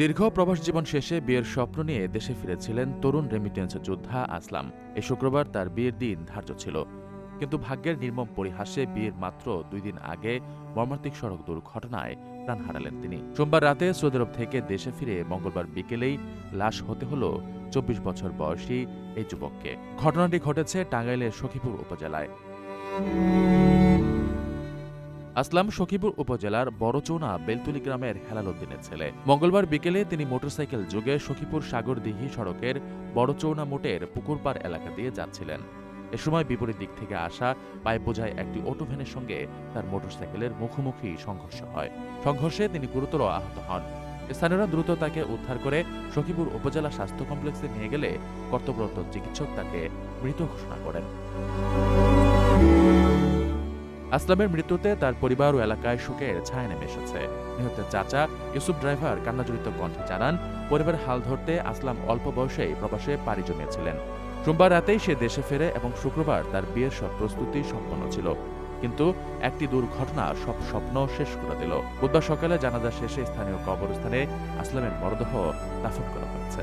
দীর্ঘ প্রবাস জীবন শেষে বিয়ের স্বপ্ন নিয়ে দেশে ফিরেছিলেন তরুণ রেমিটেন্স যোদ্ধা আসলাম। এই শুক্রবার তার বিয়ের দিন ধার্য ছিল। কিন্তু ভাগ্যের নির্মম পরিহাসে বিয়ের মাত্র দুই দিন আগে মর্মান্তিক সড়ক দুর্ঘটনায় প্রাণ হারালেন তিনি। সোমবার রাতে সৌদি আরব থেকে দেশে ফিরে মঙ্গলবার বিকেলেই লাশ হতে হল চব্বিশ বছর বয়সী এই যুবককে। ঘটনাটি ঘটেছে টাঙ্গাইলের সখীপুর উপজেলায়। আসলাম সখীপুর উপজেলার বড়চৌনা বেলতুলি গ্রামের হেলাল উদ্দিনের ছেলে। মঙ্গলবার বিকেলে তিনি মোটরসাইকেল যোগে সখীপুর সাগরদিঘি সড়কের বড়চৌনা মোটের পুকুরপাড় এলাকা দিয়ে যাচ্ছিলেন। এ সময় বিপরীত দিক থেকে আসা পাইপ বোঝায় একটি অটো ভ্যানের সঙ্গে তার মোটরসাইকেলের মুখোমুখি সংঘর্ষ হয়। সংঘর্ষে তিনি গুরুতর আহত হন। স্থানীয়রা দ্রুত তাকে উদ্ধার করে সখীপুর উপজেলা স্বাস্থ্য কমপ্লেক্সে নিয়ে গেলে কর্তব্যরত চিকিৎসক তাকে মৃত ঘোষণা করেন। আসলামের মৃত্যুতে তার পরিবার ও এলাকায় শোকের ছায়া নেমে এসেছে। নিহতের চাচা ইউসুফ ড্রাইভার কান্নাজড়িত কণ্ঠে জানান পরিবারের হাল ধরতে আসলাম অল্প বয়সেই প্রবাসে পাড়ি জমিয়েছিলেন। সোমবার রাতেই সে দেশে ফেরে এবং শুক্রবার তার বিয়ের সব প্রস্তুতি সম্পন্ন ছিল। কিন্তু একটি দুর্ঘটনা সব স্বপ্ন শেষ করে দিল। বুধবার সকালে জানাজা শেষে স্থানীয় কবরস্থানে আসলামের মরদেহ দাফন করা হয়েছে।